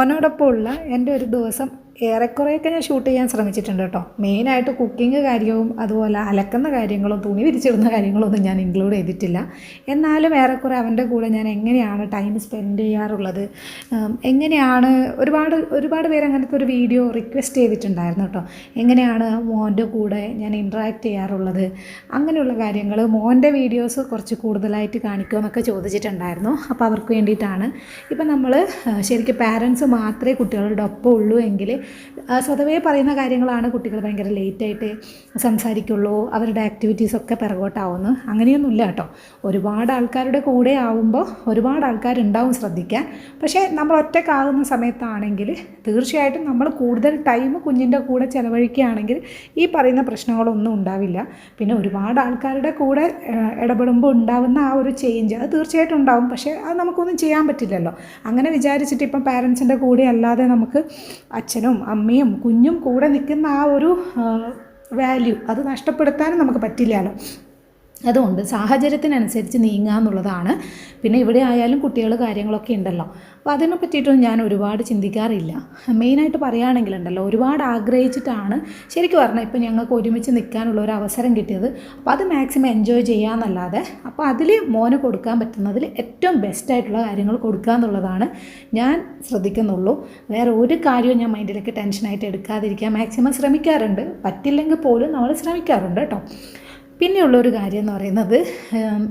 മോനോടൊപ്പമുള്ള എന്റെ ഒരു ദിവസം ഏറെക്കുറെയൊക്കെ ഞാൻ ഷൂട്ട് ചെയ്യാൻ ശ്രമിച്ചിട്ടുണ്ട് കേട്ടോ. മെയിനായിട്ട് കുക്കിംഗ് കാര്യവും അതുപോലെ അലക്കുന്ന കാര്യങ്ങളും തുണി വിരിച്ചിടുന്ന കാര്യങ്ങളൊന്നും ഞാൻ ഇൻക്ലൂഡ് ചെയ്തിട്ടില്ല. എന്നാലും ഏറെക്കുറെ അവന്റെ കൂടെ ഞാൻ എങ്ങനെയാണ് ടൈം സ്പെൻഡ് ചെയ്യാറുള്ളത് എങ്ങനെയാണ് ഒരുപാട് ഒരുപാട് പേര് അങ്ങനത്തെ ഒരു വീഡിയോ റിക്വസ്റ്റ് ചെയ്തിട്ടുണ്ടായിരുന്നു കേട്ടോ. എങ്ങനെയാണ് മോന്റെ കൂടെ ഞാൻ ഇൻട്രാക്ട് ചെയ്യാറുള്ളത് അങ്ങനെയുള്ള കാര്യങ്ങൾ മോന്റെ വീഡിയോസ് കുറച്ച് കൂടുതലായിട്ട് കാണിക്കുമെന്നൊക്കെ ചോദിച്ചിട്ടുണ്ടായിരുന്നു. അപ്പോൾ അവർക്ക് വേണ്ടിയിട്ടാണ്. ഇപ്പം നമ്മൾ ശരിക്കും പാരൻസ് മാത്രമേ കുട്ടികളുടെ ഒപ്പം ഉള്ളൂ എങ്കിൽ സ്വതവേ പറയുന്ന കാര്യങ്ങളാണ് കുട്ടികൾ ഭയങ്കര ലേറ്റായിട്ട് സംസാരിക്കുള്ളൂ അവരുടെ ആക്ടിവിറ്റീസൊക്കെ പിറകോട്ടാവുന്നു. അങ്ങനെയൊന്നുമില്ല കേട്ടോ. ഒരുപാട് ആൾക്കാരുടെ കൂടെ ആവുമ്പോൾ ഒരുപാട് ആൾക്കാരുണ്ടാവും ശ്രദ്ധിക്കാൻ. പക്ഷേ നമ്മൾ ഒറ്റക്കാകുന്ന സമയത്താണെങ്കിൽ തീർച്ചയായിട്ടും നമ്മൾ കൂടുതൽ ടൈം കുഞ്ഞിന്റെ കൂടെ ചിലവഴിക്കുകയാണെങ്കിൽ ഈ പറയുന്ന പ്രശ്നങ്ങളൊന്നും ഉണ്ടാവില്ല. പിന്നെ ഒരുപാട് ആൾക്കാരുടെ കൂടെ ഇടപെടുമ്പോൾ ഉണ്ടാവുന്ന ആ ഒരു ചേഞ്ച് അത് തീർച്ചയായിട്ടും ഉണ്ടാവും. പക്ഷേ അത് നമുക്കൊന്നും ചെയ്യാൻ പറ്റില്ലല്ലോ. അങ്ങനെ വിചാരിച്ചിട്ട് ഇപ്പം പാരൻസിന്റെ കൂടെ അല്ലാതെ നമുക്ക് അച്ഛനും അമ്മയും കുഞ്ഞും കൂടെ നിൽക്കുന്ന ആ ഒരു വാല്യൂ അത് നഷ്ടപ്പെടുത്താനും നമുക്ക് പറ്റില്ലല്ലോ. അതുകൊണ്ട് സാഹചര്യത്തിനനുസരിച്ച് നീങ്ങുക എന്നുള്ളതാണ്. പിന്നെ ഇവിടെ ആയാലും കുട്ടികൾ കാര്യങ്ങളൊക്കെ ഉണ്ടല്ലോ. അപ്പോൾ അതിനെ പറ്റിയിട്ടൊന്നും ഞാൻ ഒരുപാട് ചിന്തിക്കാറില്ല. മെയിനായിട്ട് പറയുകയാണെങ്കിലുണ്ടല്ലോ ഒരുപാട് ആഗ്രഹിച്ചിട്ടാണ് ശരിക്കും പറഞ്ഞാൽ ഇപ്പോൾ ഞങ്ങൾക്ക് ഒരുമിച്ച് നിൽക്കാനുള്ള ഒരു അവസരം കിട്ടിയത്. അപ്പോൾ അത് മാക്സിമം എൻജോയ് ചെയ്യാമെന്നല്ലാതെ അപ്പോൾ അതിൽ മോന് കൊടുക്കാൻ പറ്റുന്നതിൽ ഏറ്റവും ബെസ്റ്റായിട്ടുള്ള കാര്യങ്ങൾ കൊടുക്കുക എന്നുള്ളതാണ് ഞാൻ ശ്രദ്ധിക്കുന്നുള്ളൂ. വേറെ ഒരു കാര്യവും ഞാൻ മൈൻഡിലേക്ക് ടെൻഷനായിട്ട് എടുക്കാതിരിക്കാൻ മാക്സിമം ശ്രമിക്കാറുണ്ട്. പറ്റില്ലെങ്കിൽ പോലും നമ്മൾ ശ്രമിക്കാറുണ്ട് കേട്ടോ. പിന്നെയുള്ളൊരു കാര്യം എന്ന് പറയുന്നത്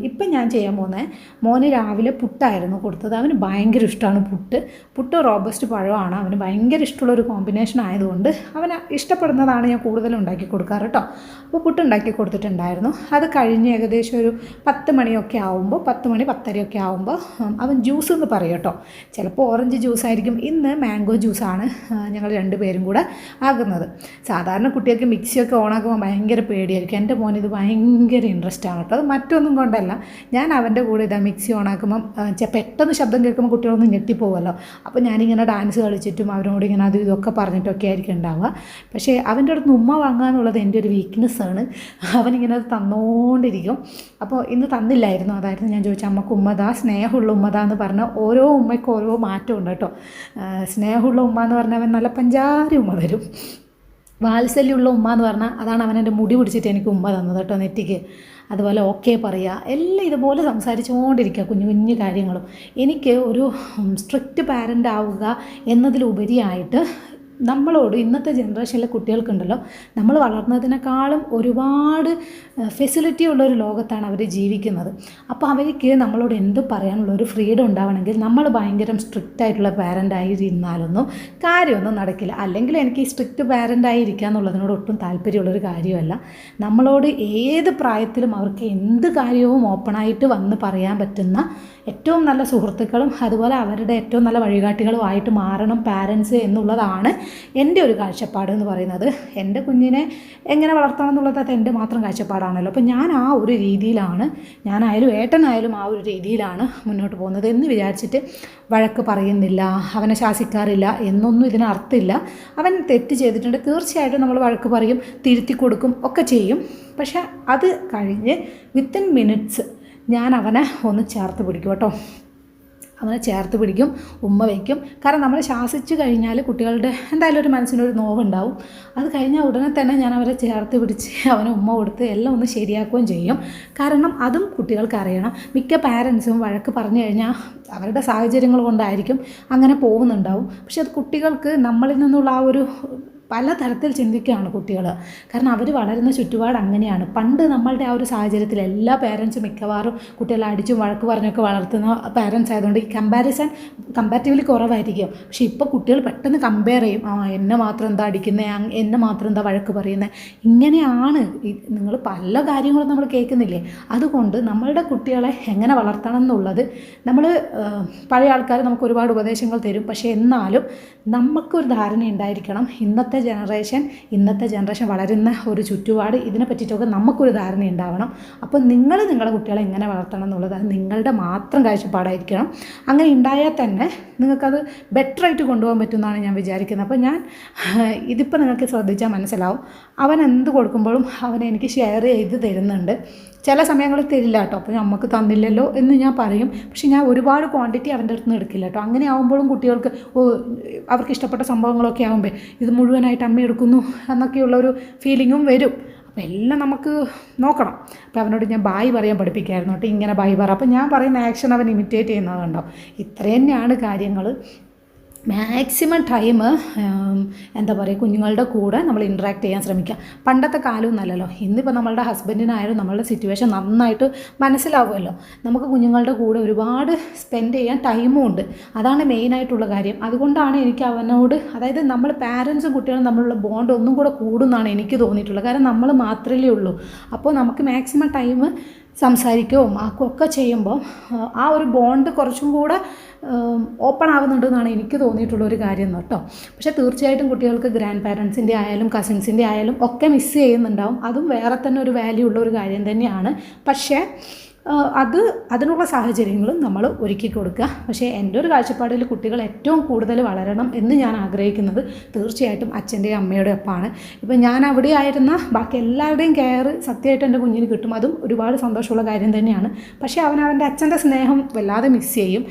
ഇപ്പം ഞാൻ ചെയ്യാൻ പോകുന്നത് മോന് രാവിലെ പുട്ടായിരുന്നു കൊടുത്തത്. അവന് ഭയങ്കര ഇഷ്ടമാണ് പുട്ട്. പുട്ട് റോബസ്റ്റ് പഴമാണ് അവന് ഭയങ്കര ഇഷ്ടമുള്ളൊരു കോമ്പിനേഷൻ ആയതുകൊണ്ട് അവന് ഇഷ്ടപ്പെടുന്നതാണ് ഞാൻ കൂടുതലും ഉണ്ടാക്കി കൊടുക്കാറ് കേട്ടോ. അപ്പോൾ പുട്ട് ഉണ്ടാക്കി കൊടുത്തിട്ടുണ്ടായിരുന്നു. അത് കഴിഞ്ഞ് ഏകദേശം ഒരു പത്ത് മണിയൊക്കെ ആവുമ്പോൾ പത്ത് മണി പത്തരയൊക്കെ ആവുമ്പോൾ അവൻ ജ്യൂസ് എന്ന് പറയും കേട്ടോ. ചിലപ്പോൾ ഓറഞ്ച് ജ്യൂസ് ആയിരിക്കും. ഇന്ന് മാംഗോ ജ്യൂസാണ് ഞങ്ങൾ രണ്ടുപേരും കൂടെ ആകുന്നത് സാധാരണ കുട്ടികൾക്ക് മിക്സിയൊക്കെ ഓണാക്കുമ്പോൾ ഭയങ്കര പേടിയായിരിക്കും. എന്റെ മോനിത് ഇത് ഭയങ്കര ഇൻട്രസ്റ്റ് ആണ് കേട്ടോ. അത് മറ്റൊന്നും കൊണ്ടല്ല. ഞാൻ അവന്റെ കൂടെ ഇതാ മിക്സി ഓണാക്കുമ്പം പെട്ടെന്ന് ശബ്ദം കേൾക്കുമ്പോൾ കുട്ടികളൊന്ന് ഞെട്ടിപ്പോകുമല്ലോ അപ്പോൾ ഞാനിങ്ങനെ ഡാൻസ് കളിച്ചിട്ടും അവരോട് ഇങ്ങനെ അത് ഇതൊക്കെ പറഞ്ഞിട്ടൊക്കെ ആയിരിക്കും ഉണ്ടാവുക. പക്ഷേ അവന്റെ അടുത്ത് ഉമ്മ വാങ്ങുക എന്നുള്ളത് എന്റെ ഒരു വീക്ക്നെസ്സാണ് അവനിങ്ങനെ അത് തന്നുകൊണ്ടിരിക്കും അപ്പോൾ ഇന്ന് തന്നില്ലായിരുന്നു. അതായിരുന്നു ഞാൻ ചോദിച്ചത് അമ്മയ്ക്ക് ഉമ്മതാ സ്നേഹമുള്ള ഉമ്മതാ എന്ന് പറഞ്ഞ ഓരോ ഉമ്മയ്ക്കും ഓരോ മാറ്റമുണ്ട് കേട്ടോ. സ്നേഹമുള്ള ഉമ്മ എന്ന് പറഞ്ഞാൽ അവൻ നല്ല പഞ്ചാരി ഉമ്മ തരും വാത്സല്യമുള്ള ഉമ്മ എന്ന് പറഞ്ഞാൽ അതാണ് അവൻ എന്റെ മുടി പിടിച്ചിട്ട് എനിക്ക് ഉമ്മ തന്നത് കേട്ടോ നെറ്റിക്ക്. അതുപോലെ ഓക്കെ പറയുക എല്ലാം ഇതുപോലെ സംസാരിച്ചുകൊണ്ടിരിക്കുക കുഞ്ഞു കുഞ്ഞു കാര്യങ്ങളും. എനിക്ക് ഒരു സ്ട്രിക്റ്റ് പാരന്റ് ആവുക എന്നതിലുപരിയായിട്ട് നമ്മളോട് ഇന്നത്തെ ജനറേഷനിലെ കുട്ടികൾക്കുണ്ടല്ലോ നമ്മൾ വളർന്നതിനേക്കാളും ഒരുപാട് ഫെസിലിറ്റി ഉള്ള ഒരു ലോകത്താണ് അവർ ജീവിക്കുന്നത്. അപ്പോൾ അവർക്ക് നമ്മളോട് എന്ത് പറയാനുള്ള ഒരു ഫ്രീഡം ഉണ്ടാവണമെങ്കിൽ നമ്മൾ ഭയങ്കര സ്ട്രിക്റ്റ് ആയിട്ടുള്ള പാരന്റ് ആയിരുന്നാലൊന്നും കാര്യമൊന്നും നടക്കില്ല. അല്ലെങ്കിൽ എനിക്ക് ഈ സ്ട്രിക്റ്റ് പാരന്റ് ആയിരിക്കുക എന്നുള്ളതിനോട് ഒട്ടും താല്പര്യമുള്ളൊരു കാര്യമല്ല. നമ്മളോട് ഏത് പ്രായത്തിലും അവർക്ക് എന്ത് കാര്യവും ഓപ്പണായിട്ട് വന്ന് പറയാൻ പറ്റുന്ന ഏറ്റവും നല്ല സുഹൃത്തുക്കളും അതുപോലെ അവരുടെ ഏറ്റവും നല്ല വഴികാട്ടികളുമായിട്ട് മാറണം പാരൻസ് എന്നുള്ളതാണ് എന്റെ ഒരു കാഴ്ചപ്പാട് എന്ന് പറയുന്നത് എന്റെ കുഞ്ഞിനെ എങ്ങനെ വളർത്തണം എന്നുള്ളത് എന്റെ മാത്രം കാഴ്ചപ്പാടാണല്ലോ. അപ്പോൾ ഞാൻ ആ ഒരു രീതിയിലാണ് ഞാനായാലും ഏട്ടനായാലും ആ ഒരു രീതിയിലാണ് മുന്നോട്ട് പോകുന്നത് എന്ന് വിചാരിച്ചിട്ട് വഴക്ക് പറയുന്നില്ല അവനെ ശാസിക്കാറില്ല എന്നൊന്നും ഇതിന് അർത്ഥമില്ല. അവൻ തെറ്റ് ചെയ്തിട്ടുണ്ട് തീർച്ചയായിട്ടും നമ്മൾ വഴക്ക് പറയും തിരുത്തി കൊടുക്കും ഒക്കെ ചെയ്യും. പക്ഷേ അത് കഴിഞ്ഞ് വിത്തിൻ മിനിറ്റ്സ് ഞാൻ അവനെ ഒന്ന് ചേർത്ത് പിടിക്കും കേട്ടോ. അവനെ ചേർത്ത് പിടിക്കും ഉമ്മ വയ്ക്കും കാരണം നമ്മൾ ശാസിച്ചു കഴിഞ്ഞാൽ കുട്ടികളുടെ എന്തായാലും ഒരു മനസ്സിനൊരു നോവുണ്ടാവും. അത് കഴിഞ്ഞാൽ ഉടനെ തന്നെ ഞാൻ അവരെ ചേർത്ത് പിടിച്ച് അവനെ ഉമ്മ കൊടുത്ത് എല്ലാം ഒന്ന് ശരിയാക്കുകയും ചെയ്യും. കാരണം അതും കുട്ടികൾക്ക് അറിയണം. മിക്ക പാരൻസും വഴക്ക് പറഞ്ഞു കഴിഞ്ഞാൽ അവരുടെ സാഹചര്യങ്ങൾ കൊണ്ടായിരിക്കും അങ്ങനെ പോകുന്നുണ്ടാവും. പക്ഷെ അത് കുട്ടികൾക്ക് നമ്മളിൽ നിന്നുള്ള ആ ഒരു പലതരത്തിൽ ചിന്തിക്കുകയാണ് കുട്ടികൾ. കാരണം അവർ വളരുന്ന ചുറ്റുപാട് അങ്ങനെയാണ്. പണ്ട് നമ്മളുടെ ആ ഒരു സാഹചര്യത്തിൽ എല്ലാ പേരൻസും മിക്കവാറും കുട്ടികളെ അടിച്ചും വഴക്ക് പറഞ്ഞൊക്കെ വളർത്തുന്ന പേരൻസ് ആയതുകൊണ്ട് ഈ കമ്പാരിസൺ കമ്പാരിറ്റീവ്ലി കുറവായിരിക്കും. പക്ഷേ ഇപ്പോൾ കുട്ടികൾ പെട്ടെന്ന് കമ്പയർ ചെയ്യും. ആ എന്നെ മാത്രം എന്താ അടിക്കുന്നത് എന്നെ മാത്രം എന്താ വഴക്ക് പറയുന്നത് ഇങ്ങനെയാണ് നിങ്ങൾ പല കാര്യങ്ങളും നമ്മൾ കേൾക്കുന്നില്ലേ? അതുകൊണ്ട് നമ്മളുടെ കുട്ടികളെ എങ്ങനെ വളർത്തണം എന്നുള്ളത് നമ്മൾ പഴയ ആൾക്കാർ നമുക്ക് ഒരുപാട് ഉപദേശങ്ങൾ തരും. പക്ഷേ എന്നാലും നമുക്കൊരു ധാരണ ഉണ്ടായിരിക്കണം ഇന്നത്തെ ജനറേഷൻ ഇന്നത്തെ ജനറേഷൻ വളരുന്ന ഒരു ചുറ്റുപാട് ഇതിനെ പറ്റിയിട്ടൊക്കെ നമുക്കൊരു ധാരണ ഉണ്ടാവണം. അപ്പോൾ നിങ്ങൾ നിങ്ങളുടെ കുട്ടികളെ എങ്ങനെ വളർത്തണം എന്നുള്ളത് അത് നിങ്ങളുടെ മാത്രം കാഴ്ചപ്പാടായിരിക്കണം. അങ്ങനെ ഉണ്ടായാൽ തന്നെ നിങ്ങൾക്കത് ബെറ്ററായിട്ട് കൊണ്ടുപോകാൻ പറ്റുമെന്നാണ് ഞാൻ വിചാരിക്കുന്നത്. അപ്പോൾ ഞാൻ ഇതിപ്പോൾ നിങ്ങൾക്ക് ശ്രദ്ധിച്ചാൽ മനസ്സിലാവും. അവൻ എന്ത് കൊടുക്കുമ്പോഴും അവൻ എനിക്ക് ഷെയർ ചെയ്ത് തരുന്നുണ്ട്. ചില സമയങ്ങളിൽ തരില്ല കേട്ടോ. അപ്പോൾ നമുക്ക് തന്നില്ലല്ലോ എന്ന് ഞാൻ പറയും. പക്ഷെ ഞാൻ ഒരുപാട് ക്വാണ്ടിറ്റി അവന്റെ അടുത്ത് നിന്ന് എടുക്കില്ല കേട്ടോ. അങ്ങനെ ആകുമ്പോഴും കുട്ടികൾക്ക് അവർക്ക് ഇഷ്ടപ്പെട്ട സംഭവങ്ങളൊക്കെ ആകുമ്പോൾ ഇത് മുഴുവനായിട്ട് അമ്മ എടുക്കുന്നു എന്നൊക്കെയുള്ള ഒരു ഫീലിങ്ങും വരും. അപ്പോൾ എല്ലാം നമുക്ക് നോക്കണം. അപ്പോൾ അവനോട് ഞാൻ ബായ് പറയാൻ പഠിപ്പിക്കായിരുന്നു കേട്ടോ. ഇങ്ങനെ ബായ് പറ. അപ്പോൾ ഞാൻ പറയുന്ന ആക്ഷൻ അവൻ ഇമിറ്റേറ്റ് ചെയ്യുന്നത് കണ്ടോ? ഇത്ര തന്നെയാണ് കാര്യങ്ങൾ മാക്സിമം ടൈം എന്താ പറയുക കുഞ്ഞുങ്ങളുടെ കൂടെ നമ്മൾ ഇൻട്രാക്ട് ചെയ്യാൻ ശ്രമിക്കുക. പണ്ടത്തെ കാലമൊന്നും നല്ലല്ലോ. ഇന്നിപ്പോൾ നമ്മളുടെ ഹസ്ബൻഡിനായാലും നമ്മളുടെ സിറ്റുവേഷൻ നന്നായിട്ട് മനസ്സിലാവുമല്ലോ. നമുക്ക് കുഞ്ഞുങ്ങളുടെ കൂടെ ഒരുപാട് സ്പെൻഡ് ചെയ്യാൻ ടൈമും ഉണ്ട്. അതാണ് മെയിനായിട്ടുള്ള കാര്യം. അതുകൊണ്ടാണ് എനിക്ക് അവനോട് അതായത് നമ്മൾ പാരൻസും കുട്ടികളും തമ്മിലുള്ള ബോണ്ട് ഒന്നും കൂടെ കൂടുന്നാണ് എനിക്ക് തോന്നിയിട്ടുള്ളത്. കാരണം നമ്മൾ മാത്രമേ ഉള്ളൂ. അപ്പോൾ നമുക്ക് മാക്സിമം ടൈം സംസാരിക്കുകയും ആക്കുകയൊക്കെ ചെയ്യുമ്പോൾ ആ ഒരു ബോണ്ട് കുറച്ചും കൂടെ ഓപ്പൺ ആകുന്നുണ്ടെന്നാണ് എനിക്ക് തോന്നിയിട്ടുള്ള ഒരു കാര്യം കേട്ടോ. പക്ഷേ തീർച്ചയായിട്ടും കുട്ടികൾക്ക് ഗ്രാൻഡ് പാരൻസിന്റെ ആയാലും കസിൻസിന്റെ ആയാലും ഒക്കെ മിസ് ചെയ്യുന്നുണ്ടാവും. അതും വേറെ തന്നെ ഒരു വാല്യൂ ഉള്ള ഒരു കാര്യം തന്നെയാണ്. പക്ഷേ അത് അതിനുള്ള സാഹചര്യങ്ങളും നമ്മൾ ഒരുക്കി കൊടുക്കുക. പക്ഷേ എന്റെ ഒരു കാഴ്ചപ്പാടിൽ കുട്ടികൾ ഏറ്റവും കൂടുതൽ വളരണം എന്ന് ഞാൻ ആഗ്രഹിക്കുന്നത് തീർച്ചയായിട്ടും അച്ഛന്റെയും അമ്മയുടെ ഒപ്പമാണ്. ഇപ്പം ഞാൻ അവിടെ ആയിരുന്ന ബാക്കി എല്ലാവരുടെയും കെയർ സത്യമായിട്ട് എന്റെ കുഞ്ഞിന് കിട്ടും. അതും ഒരുപാട് സന്തോഷമുള്ള കാര്യം തന്നെയാണ്. പക്ഷേ അവൻ അവന്റെ അച്ഛന്റെ സ്നേഹം വല്ലാതെ മിസ് ചെയ്യും.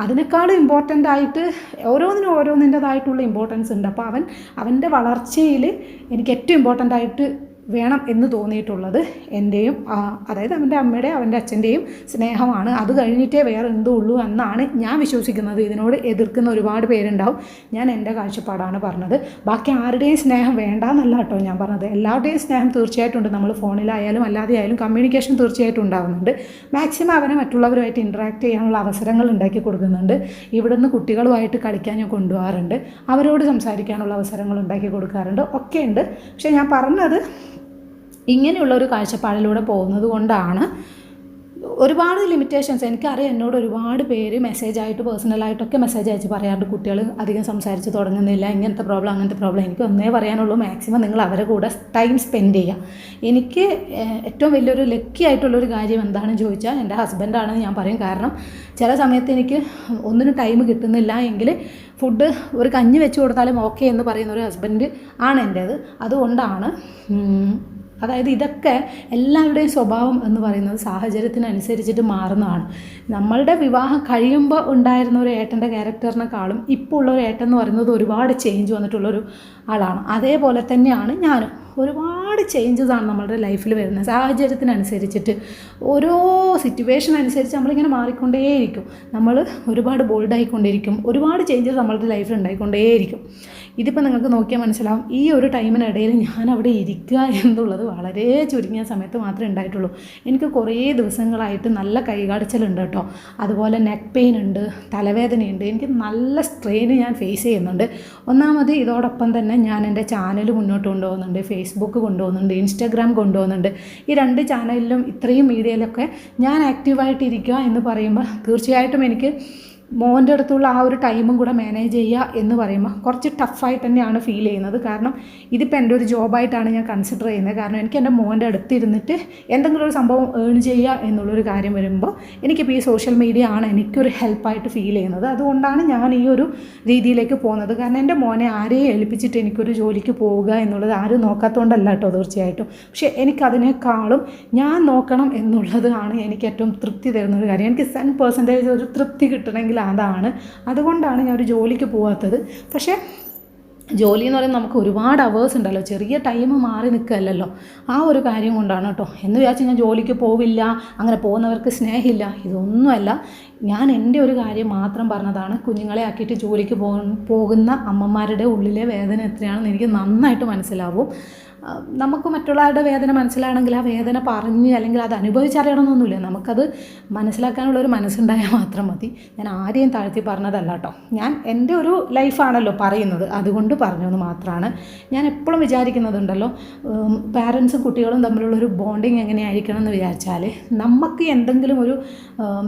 അതിനേക്കാളും ഇമ്പോർട്ടന്റ് ആയിട്ട് ഓരോന്നിനും ഓരോന്നിന്റെതായിട്ടുള്ള ഇമ്പോർട്ടൻസ് ഉണ്ട്. അപ്പോൾ അവൻ അവന്റെ വളർച്ചയിൽ എനിക്ക് ഏറ്റവും ഇമ്പോർട്ടന്റ് ആയിട്ട് വേണം എന്ന് തോന്നിയിട്ടുള്ളത് എന്റെയും അതായത് അവന്റെ അമ്മയുടെ അവന്റെ അച്ഛന്റെയും സ്നേഹമാണ്. അത് കഴിഞ്ഞിട്ടേ വേറെ എന്തോ ഉള്ളൂ എന്നാണ് ഞാൻ വിശ്വസിക്കുന്നത്. ഇതിനോട് എതിർക്കുന്ന ഒരുപാട് പേരുണ്ടാവും. ഞാൻ എന്റെ കാഴ്ചപ്പാടാണ് പറഞ്ഞത്. ബാക്കി ആരുടെയും സ്നേഹം വേണ്ട എന്നല്ല കേട്ടോ ഞാൻ പറഞ്ഞത്. എല്ലാവരുടെയും സ്നേഹം തീർച്ചയായിട്ടും ഉണ്ട്. നമ്മൾ ഫോണിലായാലും അല്ലാതെ ആയാലും കമ്മ്യൂണിക്കേഷൻ തീർച്ചയായിട്ടും ഉണ്ടാകുന്നുണ്ട് മാക്സിമം അവനെ മറ്റുള്ളവരുമായിട്ട് ഇൻട്രാക്ട് ചെയ്യാനുള്ള അവസരങ്ങൾ ഉണ്ടാക്കി കൊടുക്കുന്നുണ്ട്. ഇവിടുന്ന് കുട്ടികളുമായിട്ട് കളിക്കാൻ ഞാൻ കൊണ്ടുപോകാറുണ്ട്. അവരോട് സംസാരിക്കാനുള്ള അവസരങ്ങൾ ഉണ്ടാക്കി കൊടുക്കാറുണ്ട്. ഒക്കെ ഉണ്ട് പക്ഷേ ഞാൻ പറഞ്ഞത് ഇങ്ങനെയുള്ള ഒരു കാഴ്ചപ്പാടിലൂടെ പോകുന്നത് കൊണ്ടാണ് ഒരുപാട് ലിമിറ്റേഷൻസ് എനിക്കറിയാം എന്നോട് ഒരുപാട് പേര് മെസ്സേജ് മെസ്സേജായിട്ട് പേഴ്സണലായിട്ടൊക്കെ മെസ്സേജ് അയച്ച് പറയാറുണ്ട്. കുട്ടികൾ അധികം സംസാരിച്ച് തുടങ്ങുന്നില്ല. ഇങ്ങനത്തെ പ്രോബ്ലം അങ്ങനത്തെ പ്രോബ്ലം എനിക്ക് ഒന്നേ പറയാനുള്ളൂ. മാക്സിമം നിങ്ങൾ അവരെ കൂടെ ടൈം സ്പെൻഡ് ചെയ്യുക. എനിക്ക് ഏറ്റവും വലിയൊരു ലക്കി ആയിട്ടുള്ളൊരു കാര്യം എന്താണെന്ന് ചോദിച്ചാൽ എന്റെ ഹസ്ബൻഡാണെന്ന് ഞാൻ പറയും. കാരണം ചില സമയത്ത് എനിക്ക് ഒന്നിനും ടൈം കിട്ടുന്നില്ല എങ്കിൽ ഫുഡ് ഒരു കഞ്ഞി വെച്ച് കൊടുത്താലും ഓക്കെ എന്ന് പറയുന്ന ഒരു ഹസ്ബൻഡ് ആണ് എന്റേത് അതുകൊണ്ടാണ് അതായത് ഇതൊക്കെ എല്ലാവരുടെയും സ്വഭാവം എന്ന് പറയുന്നത് സാഹചര്യത്തിനനുസരിച്ചിട്ട് മാറുന്നതാണ്. നമ്മളുടെ വിവാഹം കഴിയുമ്പോൾ ഉണ്ടായിരുന്ന ഒരു ഏട്ടന്റെ ക്യാരക്ടറിനെക്കാളും ഇപ്പോൾ ഉള്ള ഒരു ഏട്ടൻ എന്ന് പറയുന്നത് ഒരുപാട് ചേഞ്ച് വന്നിട്ടുള്ളൊരു ആളാണ്. അതേപോലെ തന്നെയാണ് ഞാനും. ഒരുപാട് ചേഞ്ചസാണ് നമ്മളുടെ ലൈഫിൽ വരുന്നത്. സാഹചര്യത്തിനനുസരിച്ചിട്ട് ഓരോ സിറ്റുവേഷൻ അനുസരിച്ച് നമ്മളിങ്ങനെ മാറിക്കൊണ്ടേയിരിക്കും. നമ്മൾ ഒരുപാട് ബോൾഡായിക്കൊണ്ടിരിക്കും ഒരുപാട് ചേഞ്ചസ് നമ്മളുടെ ലൈഫിൽ ഉണ്ടായിക്കൊണ്ടേയിരിക്കും. ഇതിപ്പോൾ നിങ്ങൾക്ക് നോക്കിയാൽ മനസ്സിലാവും ഈ ഒരു ടൈമിനിടയിൽ ഞാൻ അവിടെ ഇരിക്കുക എന്നുള്ളത് വളരെ ചുരുങ്ങിയ സമയത്ത് മാത്രമേ ഉണ്ടായിട്ടുള്ളൂ. എനിക്ക് കുറേ ദിവസങ്ങളായിട്ട് നല്ല കൈകാടിച്ചലുണ്ട് കേട്ടോ. അതുപോലെ നെക്ക് പെയിൻ ഉണ്ട് തലവേദനയുണ്ട് എനിക്ക് നല്ല സ്ട്രെയിൻ ഞാൻ ഫേസ് ചെയ്യുന്നുണ്ട്. ഒന്നാമത് ഇതോടൊപ്പം തന്നെ ഞാൻ എന്റെ ചാനൽ മുന്നോട്ട് കൊണ്ടുപോകുന്നുണ്ട് ഫേസ്ബുക്ക് കൊണ്ടുപോകുന്നുണ്ട് ഇൻസ്റ്റാഗ്രാം കൊണ്ടുപോകുന്നുണ്ട്. ഈ രണ്ട് ചാനലിലും ഇത്രയും മീഡിയയിലൊക്കെ ഞാൻ ആക്റ്റീവായിട്ടിരിക്കുക എന്ന് പറയുമ്പോൾ തീർച്ചയായിട്ടും എനിക്ക് മോന്റെ അടുത്തുള്ള ആ ഒരു ടൈമും കൂടെ മാനേജ് ചെയ്യുക എന്ന് പറയുമ്പോൾ കുറച്ച് ടഫായിട്ട് തന്നെയാണ് ഫീൽ ചെയ്യുന്നത്. കാരണം ഇതിപ്പോൾ എന്റെ ഒരു ജോബായിട്ടാണ് ഞാൻ കൺസിഡർ ചെയ്യുന്നത്. കാരണം എനിക്ക് എന്റെ മോന്റെ അടുത്തിരുന്നിട്ട് എന്തെങ്കിലും ഒരു സംഭവം ഏൺ ചെയ്യുക എന്നുള്ളൊരു കാര്യം വരുമ്പോൾ എനിക്കിപ്പോൾ ഈ സോഷ്യൽ മീഡിയ ആണ് എനിക്കൊരു ഹെൽപ്പായിട്ട് ഫീൽ ചെയ്യുന്നത്. അതുകൊണ്ടാണ് ഞാൻ ഈ ഒരു രീതിയിലേക്ക് പോകുന്നത്. കാരണം എന്റെ മോനെ ആരെയും ഏൽപ്പിച്ചിട്ട് എനിക്കൊരു ജോലിക്ക് പോവുക എന്നുള്ളത് ആരും നോക്കാത്തതുകൊണ്ടല്ല കേട്ടോ തീർച്ചയായിട്ടും. പക്ഷേ എനിക്കതിനേക്കാളും ഞാൻ നോക്കണം എന്നുള്ളതാണ് എനിക്ക് ഏറ്റവും തൃപ്തി തരുന്ന ഒരു കാര്യം. എനിക്ക് സെൻ പെർസെന്റേജ് ഒരു തൃപ്തി കിട്ടണമെങ്കിൽ അതാണ്. അതുകൊണ്ടാണ് ഞാൻ ഒരു ജോലിക്ക് പോകാത്തത് പക്ഷേ ജോലി എന്ന് പറയുന്നത് നമുക്ക് ഒരുപാട് അവേഴ്സ് ഉണ്ടല്ലോ. ചെറിയ ടൈം മാറി നിൽക്കുകയല്ലല്ലോ. ആ ഒരു കാര്യം കൊണ്ടാണ് കേട്ടോ. എന്ന് വിചാരിച്ച് ഞാൻ ജോലിക്ക് പോവില്ല അങ്ങനെ പോകുന്നവർക്ക് സ്നേഹമില്ല ഇതൊന്നുമല്ല. ഞാൻ എന്റെ ഒരു കാര്യം മാത്രം പറഞ്ഞതാണ്. കുഞ്ഞുങ്ങളെ ആക്കിയിട്ട് ജോലിക്ക് പോകുന്ന അമ്മമാരുടെ ഉള്ളിലെ വേദന എത്രയാണെന്ന് എനിക്ക് നന്നായിട്ട് മനസ്സിലാവും. നമുക്ക് മറ്റുള്ളവരുടെ വേദന മനസ്സിലാണെങ്കിൽ ആ വേദന പറഞ്ഞ് അല്ലെങ്കിൽ അത് അനുഭവിച്ചറിയണമെന്നൊന്നുമില്ല. നമുക്കത് മനസ്സിലാക്കാനുള്ള ഒരു മനസ്സുണ്ടായാൽ മാത്രം മതി. ഞാൻ ആരെയും താഴ്ത്തി പറഞ്ഞതല്ല കേട്ടോ. ഞാൻ എന്റെ ഒരു ലൈഫാണല്ലോ പറയുന്നത്. അതുകൊണ്ട് പറഞ്ഞു എന്ന് മാത്രമാണ്. ഞാൻ എപ്പോഴും വിചാരിക്കുന്നതുണ്ടല്ലോ പാരൻസും കുട്ടികളും തമ്മിലുള്ളൊരു ബോണ്ടിങ് എങ്ങനെയായിരിക്കണം എന്ന് വിചാരിച്ചാൽ നമുക്ക് എന്തെങ്കിലും ഒരു